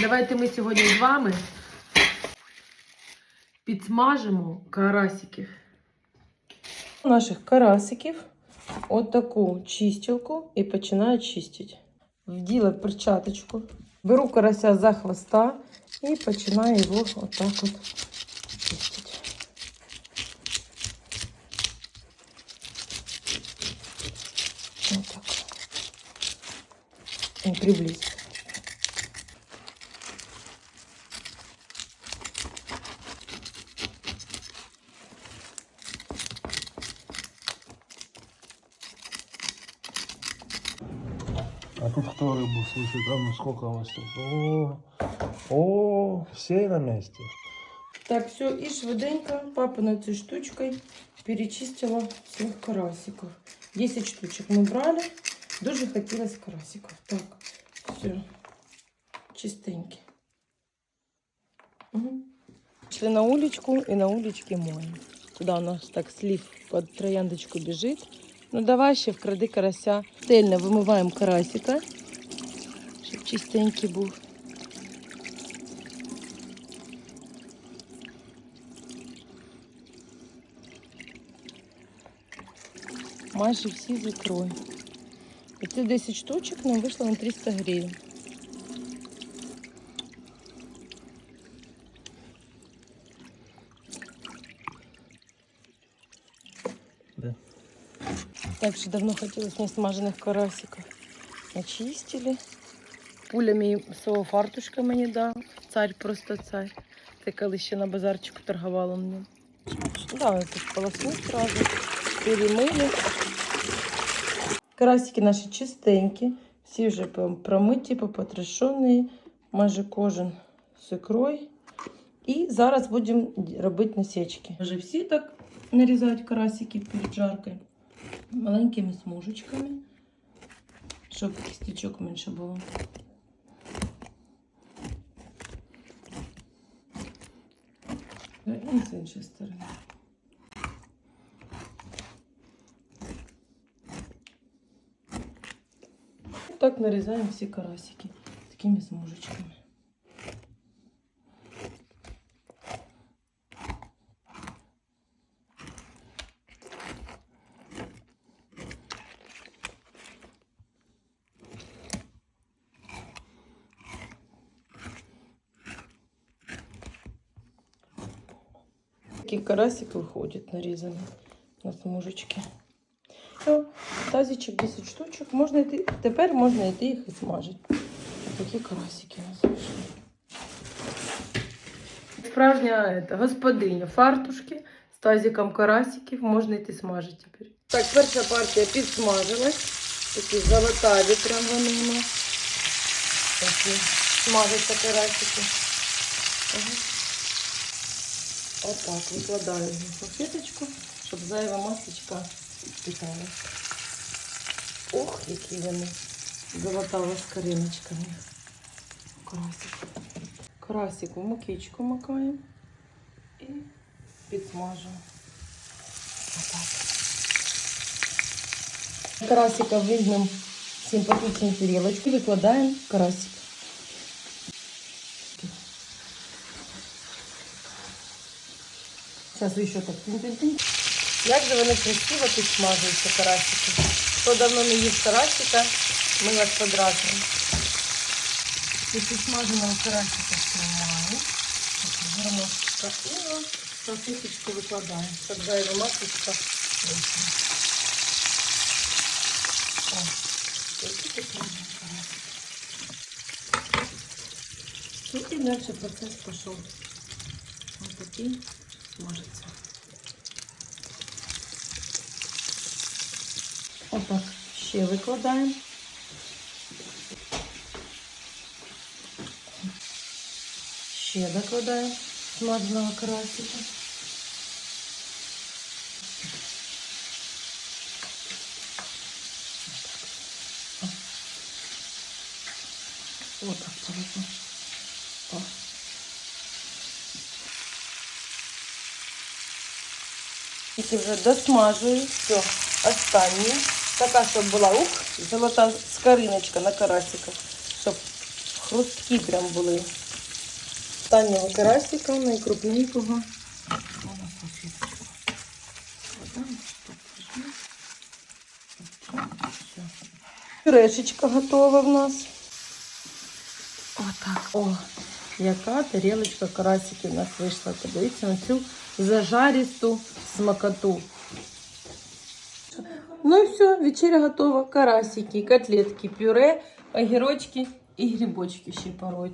Давайте ми сьогодні з вами підсмажимо карасиків. Наших карасиків отаку чистілку і починаю чистити. Вділа перчаточку, беру карася за хвоста і починаю його отак от чистити. Отак. Приблизь. А тут кто рыбу слышит? А ну сколько у вас тут? О, о, все на месте. Так, все, і швиденько папа цією штучкою перечистила всіх карасиків. 10 штучок ми брали. Дуже хотілося карасиків. Так, все. Чистенькі. Угу. Пішли на уличку і на уличці моємо. Туди у нас так слів під трояндочку біжить. Ну давай ще вкради карася. Тельно вимиваємо карасика, щоб чистенький був. майже всі з ікрою. І це 10 штучок нам вийшло на 300 гривень. Так что давно хотелось мне смаженных карасиков. Очистили. Пулями свого фартушка мені дав. Царь просто царь. Це коли ще на базарчику торгувала мені. Давай тут полосну сразу. Перемили. Карасики наші чистенькі. Всі вже промиті, попотрошені. Майже кожен з ікрою. І зараз будемо робити насічки. Вже всі так нарізають карасики перед жаркою. Маленькими смужечками, щоб кісточок менше було. Ну, І з іншої сторони. І Так нарізаємо всі карасики такими смужечками. Такий карасик виходить нарізаний на смужечки. Все, тазичок 10 штучок. Можна йти, тепер можна йти їх і смажити. Такі карасики у нас вийшли. Справжня это, господиня фартушки з тазиком карасиків. Можна йти смажити тепер. Так, перша партія підсмажилась. Такі золотаві прям вони у нас. Такі смажаться карасики. Ага. Отак викладаю на салфеточку, щоб зайва масочка впитала. Ох, які вони золотава з кориночками. Карасик. Карасик в мукичку макаємо і підсмажуємо. Отак. Карасика візьмемо симпатичну тарілочку, викладаємо карасик. Зараз ще так тин-тин-тин. Як же вони красиво підсмажуються карасики. Хто давно не їв карасика, ми вас подразнимо. Від підсмаженого карасика знімаємо. Беремо на салфеточку викладаємо, щоб зайва масочка вийшла. О. Ну і далі процес пішов. Ось такий смажиться. Отак ще викладаємо. Ще докладаємо смаженого карасика. Отак положимо. О. Тільки вже досмажую. Все, останнє. Така, щоб була ух, золота скориночка на карасика. Щоб хрусткі прям були. Останнього карасика, найкрупненького. Пюрешечка готова в нас. Отак. О, яка тарілочка карасиків у нас вийшла. Подивіться на цю зажарісту смакоту. Ну і все, вечеря готова. Карасики, котлетки, пюре, огірочки і грибочки ще порой.